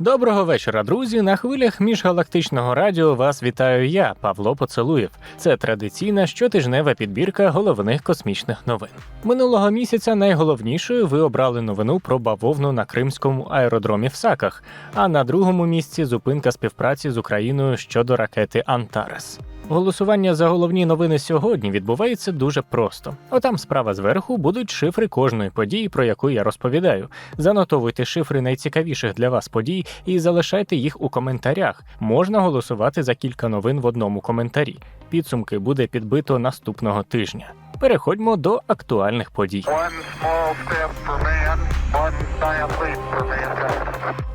Доброго вечора, друзі. На хвилях міжгалактичного радіо вас вітаю я, Павло Поцелуєв. Це традиційна щотижнева підбірка головних космічних новин. Минулого місяця найголовнішою ви обрали новину про бавовну на кримському аеродромі в Саках. А на другому місці зупинка співпраці з Україною щодо ракети Антарес. Голосування за головні новини сьогодні відбувається дуже просто. Отам справа зверху будуть шифри кожної події, про яку я розповідаю. Занотовуйте шифри найцікавіших для вас подій і залишайте їх у коментарях. Можна голосувати за кілька новин в одному коментарі. Підсумки буде підбито наступного тижня. Переходьмо до актуальних подій. One small step for man,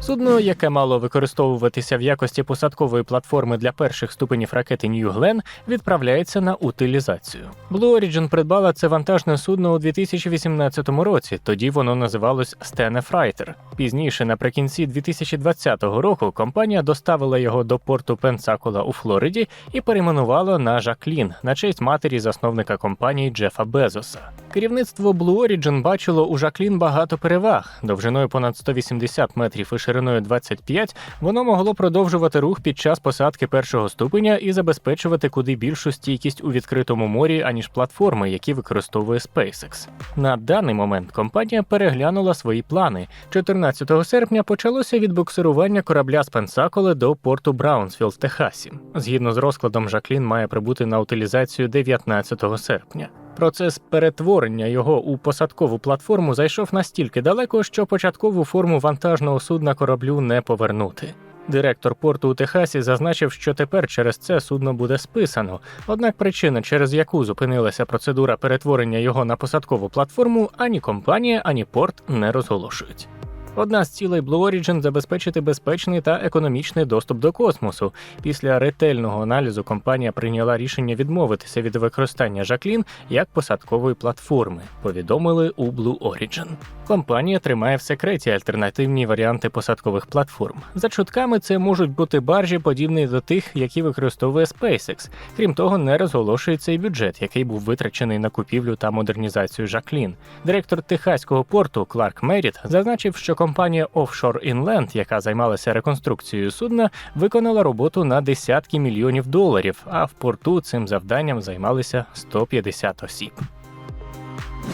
Судно, яке мало використовуватися в якості посадкової платформи для перших ступенів ракети New Glenn, відправляється на утилізацію. Blue Origin придбала це вантажне судно у 2018 році. Тоді воно називалось Stena Fighter. Пізніше, наприкінці 2020 року, компанія доставила його до порту Пенсакула у Флориді і перейменувала на Жаклін на честь матері засновника компанії Джефа Безоса. Керівництво Blue Origin бачило у Жаклін багато переваг. Довжиною понад 180 метрів і шириною 25 воно могло продовжувати рух під час посадки першого ступеня і забезпечувати куди більшу стійкість у відкритому морі, аніж платформи, які використовує SpaceX. На даний момент компанія переглянула свої плани. 14 серпня почалося відбуксирування корабля з Пенсаколи до порту Браунсфілд в Техасі. Згідно з розкладом, Жаклін має прибути на утилізацію 19 серпня. Процес перетворення його у посадкову платформу зайшов настільки далеко, що початкову форму вантажного судна кораблю не повернути. Директор порту у Техасі зазначив, що тепер через це судно буде списано. Однак причина, через яку зупинилася процедура перетворення його на посадкову платформу, ані компанія, ані порт не розголошують. Одна з цілей Blue Origin – забезпечити безпечний та економічний доступ до космосу. Після ретельного аналізу компанія прийняла рішення відмовитися від використання Жаклін як посадкової платформи. Повідомили у Blue Origin. Компанія тримає в секреті альтернативні варіанти посадкових платформ. За чутками, це можуть бути баржі, подібні до тих, які використовує SpaceX. Крім того, не розголошується і бюджет, який був витрачений на купівлю та модернізацію Жаклін. Директор техаського порту Кларк Меріт зазначив, що компанія Offshore Inland, яка займалася реконструкцією судна, виконала роботу на десятки мільйонів доларів. А в порту цим завданням займалися 150 осіб.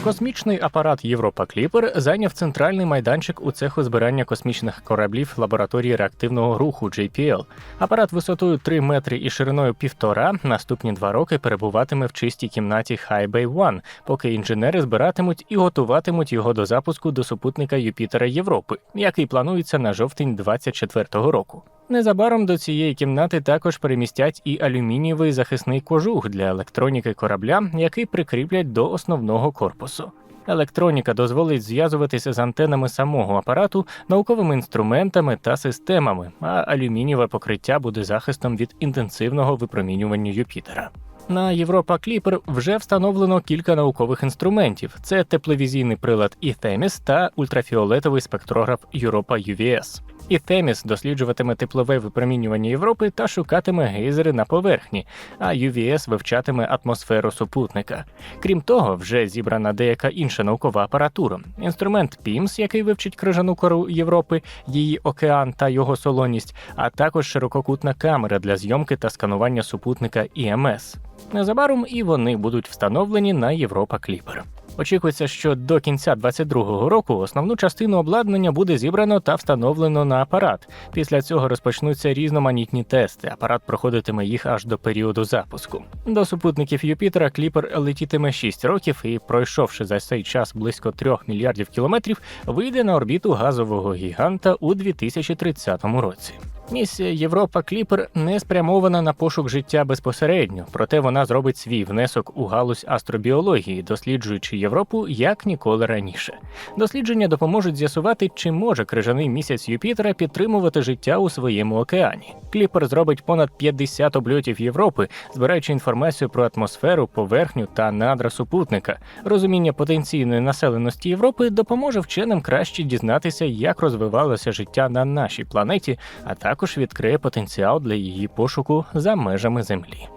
Космічний апарат Європа Кліпер зайняв центральний майданчик у цеху збирання космічних кораблів лабораторії реактивного руху JPL. Апарат висотою 3 метри і шириною півтора наступні два роки перебуватиме в чистій кімнаті High Bay 1, поки інженери збиратимуть і готуватимуть його до запуску до супутника Юпітера Європи, який планується на жовтень 2024 року. Незабаром до цієї кімнати також перемістять і алюмінієвий захисний кожух для електроніки корабля, який прикріплять до основного корпусу. Електроніка дозволить зв'язуватися з антенами самого апарату, науковими інструментами та системами, а алюмінієве покриття буде захистом від інтенсивного випромінювання Юпітера. На Європа Кліпер вже встановлено кілька наукових інструментів: це тепловізійний прилад ETHEMIS та ультрафіолетовий спектрограф Europa UVS. ETHEMIS досліджуватиме теплове випромінювання Європи та шукатиме гейзери на поверхні, а UVS вивчатиме атмосферу супутника. Крім того, вже зібрана деяка інша наукова апаратура. Інструмент PIMS, який вивчить крижану кору Європи, її океан та його солоність, а також ширококутна камера для зйомки та сканування супутника ІМС. Незабаром і вони будуть встановлені на Європа Кліпер. Очікується, що до кінця 2022 року основну частину обладнання буде зібрано та встановлено на апарат. Після цього розпочнуться різноманітні тести. Апарат проходитиме їх аж до періоду запуску. До супутників Юпітера Кліпер летітиме 6 років і, пройшовши за цей час близько 3 мільярдів кілометрів, вийде на орбіту газового гіганта у 2030 році. Місія Європа Кліпер не спрямована на пошук життя безпосередньо, проте вона зробить свій внесок у галузь астробіології, досліджуючи Європу як ніколи раніше. Дослідження допоможуть з'ясувати, чи може крижаний місяць Юпітера підтримувати життя у своєму океані. Кліпер зробить понад 50 обльотів Європи, збираючи інформацію про атмосферу, поверхню та надра супутника. Розуміння потенційної населеності Європи допоможе вченим краще дізнатися, як розвивалося життя на нашій планеті, а також відкриє потенціал для її пошуку за межами Землі.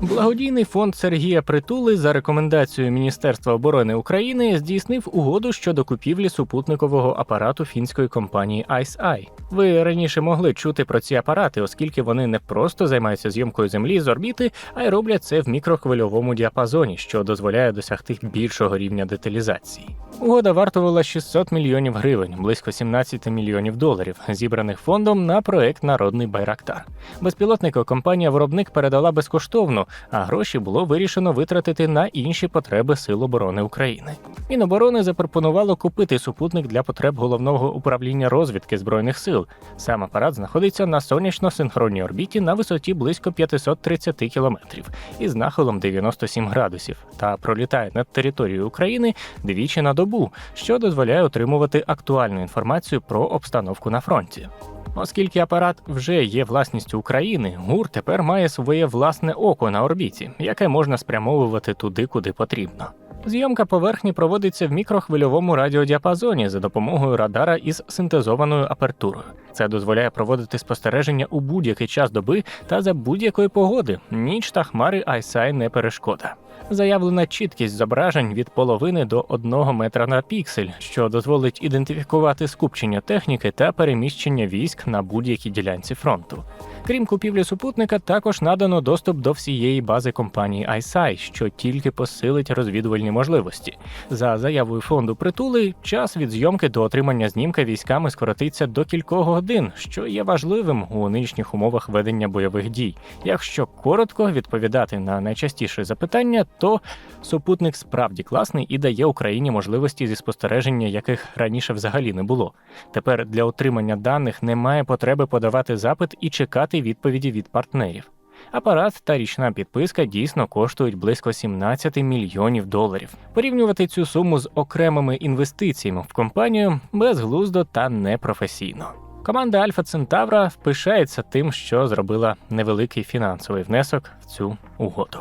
Благодійний фонд Сергія Притули за рекомендацією Міністерства оборони України здійснив угоду щодо купівлі супутникового апарату фінської компанії ICEYE. Ви раніше могли чути про ці апарати, оскільки вони не просто займаються зйомкою землі з орбіти, а й роблять це в мікрохвильовому діапазоні, що дозволяє досягти більшого рівня деталізації. Угода вартувала 600 мільйонів гривень, близько 17 мільйонів доларів, зібраних фондом на проект Народний Байрактар. Безпілотника компанія-виробник передала безкоштовно, а гроші було вирішено витратити на інші потреби Сил оборони України. Міноборони запропонувало купити супутник для потреб головного управління розвідки збройних сил. Сам апарат знаходиться на сонячно-синхронній орбіті на висоті близько 530 кілометрів із нахилом 97 градусів та пролітає над територією України двічі на добу, що дозволяє отримувати актуальну інформацію про обстановку на фронті. Оскільки апарат вже є власністю України, ГУР тепер має своє власне око на орбіті, яке можна спрямовувати туди, куди потрібно. Зйомка поверхні проводиться в мікрохвильовому радіодіапазоні за допомогою радара із синтезованою апертурою. Це дозволяє проводити спостереження у будь-який час доби та за будь-якої погоди. Ніч та хмари ISI не перешкода. Заявлена чіткість зображень від половини до 1 метра на піксель, що дозволить ідентифікувати скупчення техніки та переміщення військ на будь-якій ділянці фронту. Крім купівлі супутника, також надано доступ до всієї бази компанії ISI, що тільки посилить розвідувальні можливості. За заявою фонду притули, час від зйомки до отримання знімка військами скоротиться до кількох годин, що є важливим у нинішніх умовах ведення бойових дій. Якщо коротко відповідати на найчастіше запитання, то супутник справді класний і дає Україні можливості зі спостереження, яких раніше взагалі не було. Тепер для отримання даних немає потреби подавати запит і чекати відповіді від партнерів. Апарат та річна підписка дійсно коштують близько 17 мільйонів доларів. Порівнювати цю суму з окремими інвестиціями в компанію безглуздо та непрофесійно. Команда Альфа Центавра впишається тим, що зробила невеликий фінансовий внесок в цю угоду.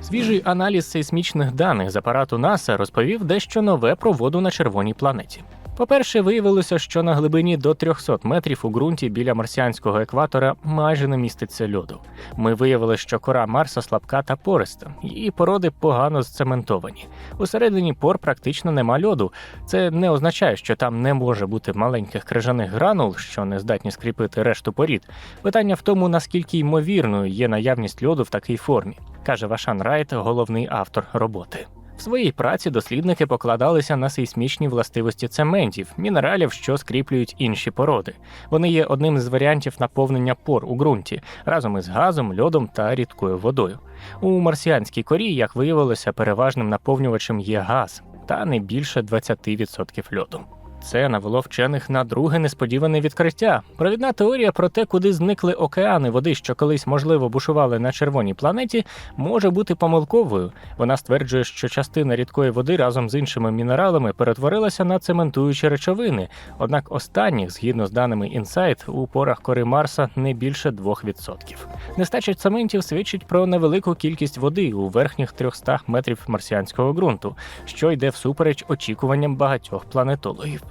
Свіжий аналіз сейсмічних даних з апарату НАСА розповів дещо нове про воду на червоній планеті. По-перше, виявилося, що на глибині до 300 метрів у ґрунті біля марсіанського екватора майже не міститься льоду. Ми виявили, що кора Марса слабка та пориста, її породи погано зцементовані. Усередині пор практично нема льоду. Це не означає, що там не може бути маленьких крижаних гранул, що не здатні скріпити решту порід. Питання в тому, наскільки ймовірною є наявність льоду в такій формі, каже Вашан Райт, головний автор роботи. Своїй праці дослідники покладалися на сейсмічні властивості цементів, мінералів, що скріплюють інші породи. Вони є одним з варіантів наповнення пор у ґрунті разом із газом, льодом та рідкою водою. У марсіанській корі, як виявилося, переважним наповнювачем є газ та не більше 20% льоду. Це навело вчених на друге несподіване відкриття. Провідна теорія про те, куди зникли океани води, що колись можливо бушували на червоній планеті, може бути помилковою. Вона стверджує, що частина рідкої води разом з іншими мінералами перетворилася на цементуючі речовини. Однак останніх, згідно з даними Інсайт, у порах кори Марса не більше 2%. Нестача цементів свідчить про невелику кількість води у верхніх 300 метрів марсіанського ґрунту, що йде всупереч очікуванням багатьох планетологів.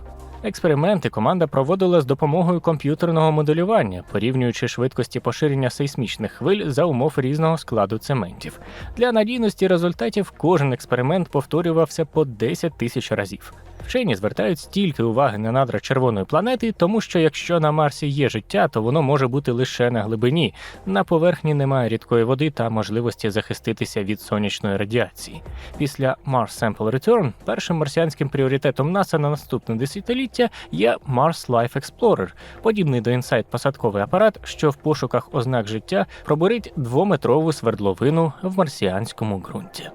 Експерименти команда проводила з допомогою комп'ютерного моделювання, порівнюючи швидкості поширення сейсмічних хвиль за умов різного складу цементів. Для надійності результатів кожен експеримент повторювався по 10 тисяч разів. Вчені звертають стільки уваги на надра червоної планети, тому що якщо на Марсі є життя, то воно може бути лише на глибині. На поверхні немає рідкої води та можливості захиститися від сонячної радіації. Після Mars Sample Return першим марсіанським пріоритетом НАСА на наступне десятиліття є Mars Life Explorer, подібний до інсайт посадковий апарат, що в пошуках ознак життя пробурить двометрову свердловину в марсіанському ґрунті.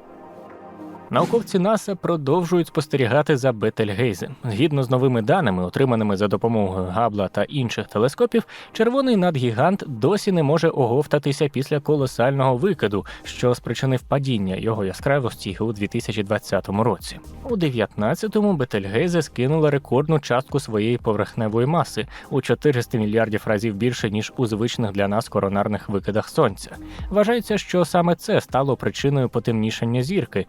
Науковці НАСА продовжують спостерігати за Бетельгейзем. Згідно з новими даними, отриманими за допомогою Габла та інших телескопів, червоний надгігант досі не може оговтатися після колосального викиду, що спричинив падіння його яскравості у 2020 році. У 19-му Бетельгейзе скинула рекордну частку своєї поверхневої маси у 400 мільярдів разів більше ніж у звичних для нас коронарних викидах сонця. Вважається, що саме це стало причиною потемнішання зірки,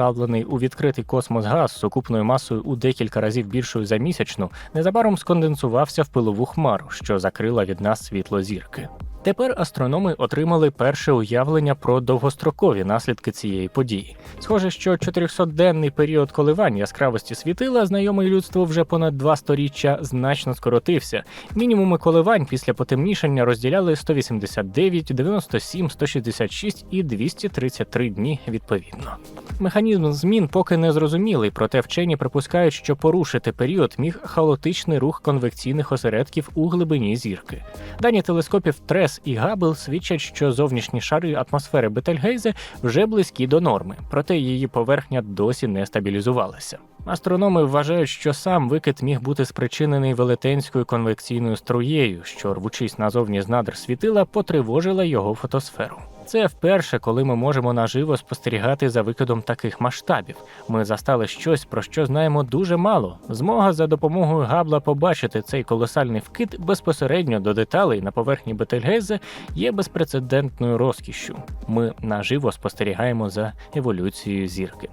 відправлений у відкритий космос газ сукупною масою у декілька разів більшою за місячну, незабаром сконденсувався в пилову хмару, що закрила від нас світло зірки. Тепер астрономи отримали перше уявлення про довгострокові наслідки цієї події. Схоже, що 400-денний період коливань яскравості світила, знайомий людству вже понад два сторіччя, значно скоротився. Мінімуми коливань після потемнішання розділяли 189, 97, 166 і 233 дні відповідно. Механізм змін поки не зрозумілий, проте вчені припускають, що порушити період міг хаотичний рух конвекційних осередків у глибині зірки. Дані телескопів Трес і Габл свідчать, що зовнішні шари атмосфери Бетельгейзе вже близькі до норми, проте її поверхня досі не стабілізувалася. Астрономи вважають, що сам викид міг бути спричинений велетенською конвекційною струєю, що, рвучись назовні з надр світила, потривожила його фотосферу. Це вперше, коли ми можемо наживо спостерігати за викидом таких масштабів. Ми застали щось, про що знаємо дуже мало. Змога за допомогою габла побачити цей колосальний вкид безпосередньо до деталей на поверхні Бетельгейзе є безпрецедентною розкішшю. Ми наживо спостерігаємо за еволюцією зірки.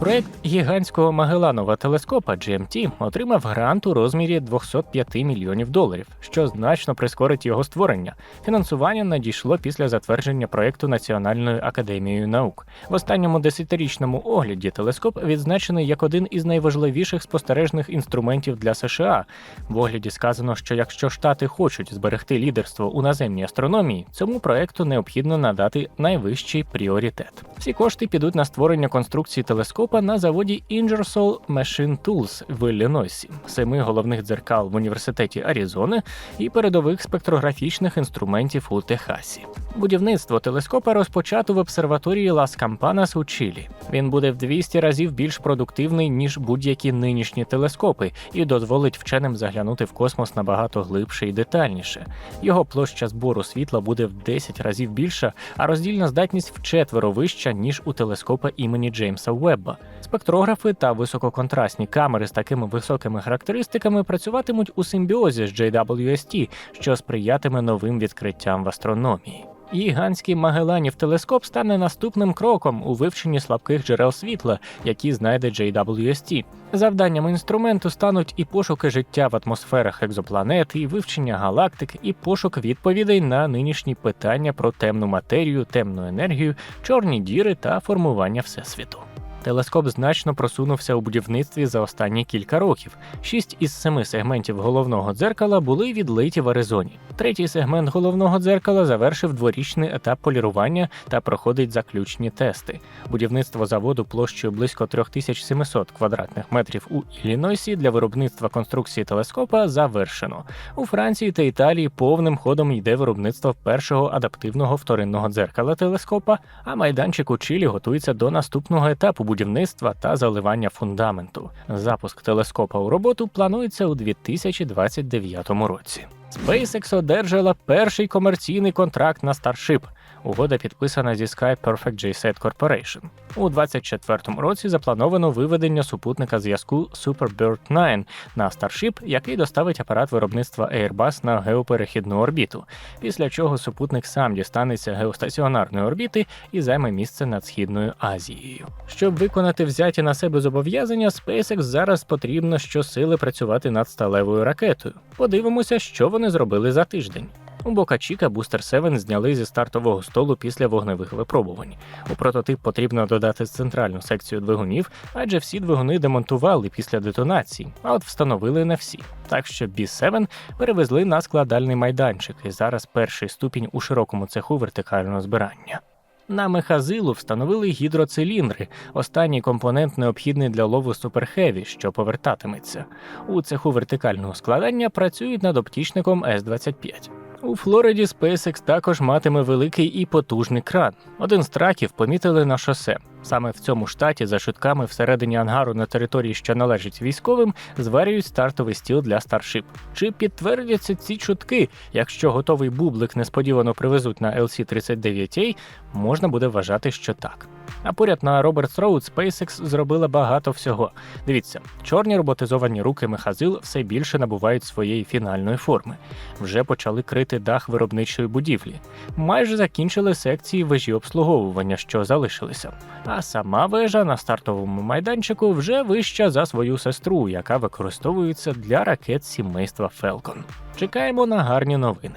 Проект гігантського Магеланова телескопа GMT отримав грант у розмірі 205 мільйонів доларів, що значно прискорить його створення. Фінансування надійшло після затвердження проекту Національною академією наук. В останньому десятирічному огляді телескоп відзначений як один із найважливіших спостережних інструментів для США. В огляді сказано, що якщо штати хочуть зберегти лідерство у наземній астрономії, цьому проекту необхідно надати найвищий пріоритет. Всі кошти підуть на створення конструкції телескопа на заводі Ingersoll Machine Tools в Іллінойсі, семи головних дзеркал в університеті Аризони і передових спектрографічних інструментів у Техасі. Будівництво телескопа розпочато в обсерваторії Лас Кампанас у Чилі. Він буде в 200 разів більш продуктивний ніж будь-які нинішні телескопи, і дозволить вченим заглянути в космос набагато глибше і детальніше. Його площа збору світла буде в 10 разів більша, а роздільна здатність вчетверо вища ніж у телескопа імені Джеймса Уебба. Спектрографи та висококонтрастні камери з такими високими характеристиками працюватимуть у симбіозі з JWST, що сприятиме новим відкриттям в астрономії. Гігантський Магеланів телескоп стане наступним кроком у вивченні слабких джерел світла, які знайде JWST. Завданням інструменту стануть і пошуки життя в атмосферах екзопланет, і вивчення галактик, і пошук відповідей на нинішні питання про темну матерію, темну енергію, чорні діри та формування всесвіту. Телескоп значно просунувся у будівництві за останні кілька років. Шість із семи сегментів головного дзеркала були відлиті в Аризоні. Третій сегмент головного дзеркала завершив дворічний етап полірування та проходить заключні тести. Будівництво заводу площею близько 3700 квадратних метрів у Іллінойсі для виробництва конструкції телескопа завершено. У Франції та Італії повним ходом йде виробництво першого адаптивного вторинного дзеркала телескопа, а майданчик у Чилі готується до наступного етапу будівництва та заливання фундаменту. Запуск телескопа у роботу планується у 2029 році. SpaceX одержала перший комерційний контракт на Starship. Угода підписана зі Sky Perfect JSAT Corporation. У 2024 році заплановано виведення супутника зв'язку Superbird 9 на Starship, який доставить апарат виробництва Airbus на геоперехідну орбіту, після чого супутник сам дістанеться геостаціонарної орбіти і займе місце над Східною Азією. Щоб виконати взяті на себе зобов'язання, SpaceX зараз потрібно щосили працювати над сталевою ракетою. Подивимося, що вони зробили за тиждень. У Бока Чіка Бустер 7 зняли зі стартового столу після вогневих випробувань. У прототип потрібно додати центральну секцію двигунів, адже всі двигуни демонтували після детонації, а от встановили не всі. Так що B7 перевезли на складальний майданчик, і зараз перший ступінь у широкому цеху вертикального збирання. На мехазилу встановили гідроциліндри, останній компонент необхідний для лову суперхеві, що повертатиметься. У цеху вертикального складання працюють над оптічником С-25. У Флориді SpaceX також матиме великий і потужний кран. Один з траків помітили на шосе. Саме в цьому штаті за шутками всередині ангару на території, що належить військовим, зварюють стартовий стіл для Starship. Чи підтвердяться ці чутки? Якщо готовий бублик несподівано привезуть на LC-39A, можна буде вважати, що так. А поряд на Робертс Роуд SpaceX зробила багато всього. Дивіться, чорні роботизовані руки мехазил все більше набувають своєї фінальної форми. Вже почали крити дах виробничої будівлі. Майже закінчили секції вежі обслуговування, що залишилися. А сама вежа на стартовому майданчику вже вища за свою сестру, яка використовується для ракет сімейства Falcon. Чекаємо на гарні новини.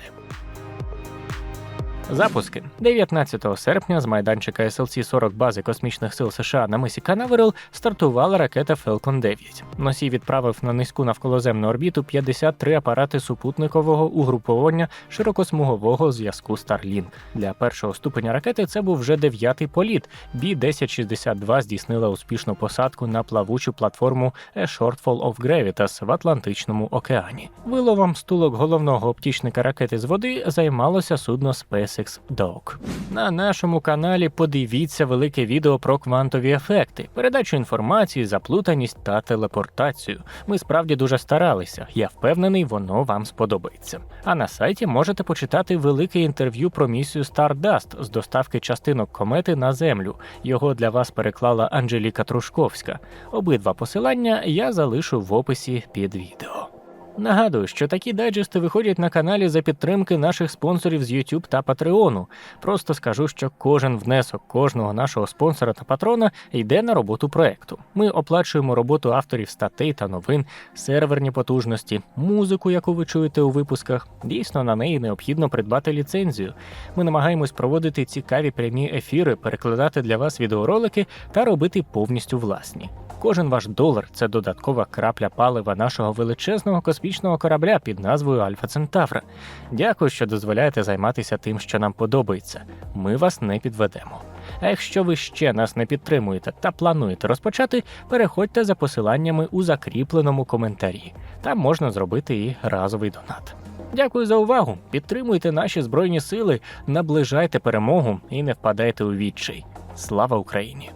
Запуски 19 серпня з майданчика SLC-40 бази космічних сил США на мисі Канаверал стартувала ракета Falcon 9. Носій відправив на низьку навколоземну орбіту 53 апарати супутникового угруповання широкосмугового зв'язку Starlink. Для першого ступеня ракети це був вже дев'ятий політ. B-1062 здійснила успішну посадку на плавучу платформу A Shortfall of Gravitas в Атлантичному океані. Виловом стулок головного оптічника ракети з води займалося судно SpaceX Dog. На нашому каналі подивіться велике відео про квантові ефекти, передачу інформації, заплутаність та телепортацію. Ми справді дуже старалися. Я впевнений, воно вам сподобається. А на сайті можете почитати велике інтерв'ю про місію Stardust з доставки частинок комети на Землю. Його для вас переклала Анжеліка Трушковська. Обидва посилання я залишу в описі під відео. Нагадую, що такі дайджести виходять на каналі за підтримки наших спонсорів з YouTube та Patreon. Просто скажу, що кожен внесок кожного нашого спонсора та патрона йде на роботу проекту. Ми оплачуємо роботу авторів статей та новин, серверні потужності, музику, яку ви чуєте у випусках. Дійсно, на неї необхідно придбати ліцензію. Ми намагаємось проводити цікаві прямі ефіри, перекладати для вас відеоролики та робити повністю власні. Кожен ваш долар це додаткова крапля палива нашого величезного космічного корабля під назвою Альфа Центавра. Дякую, що дозволяєте займатися тим, що нам подобається. Ми вас не підведемо. А якщо ви ще нас не підтримуєте та плануєте розпочати, переходьте за посиланнями у закріпленому коментарі. Там можна зробити і разовий донат. Дякую за увагу. Підтримуйте наші збройні сили, наближайте перемогу і не впадайте у відчай. Слава Україні!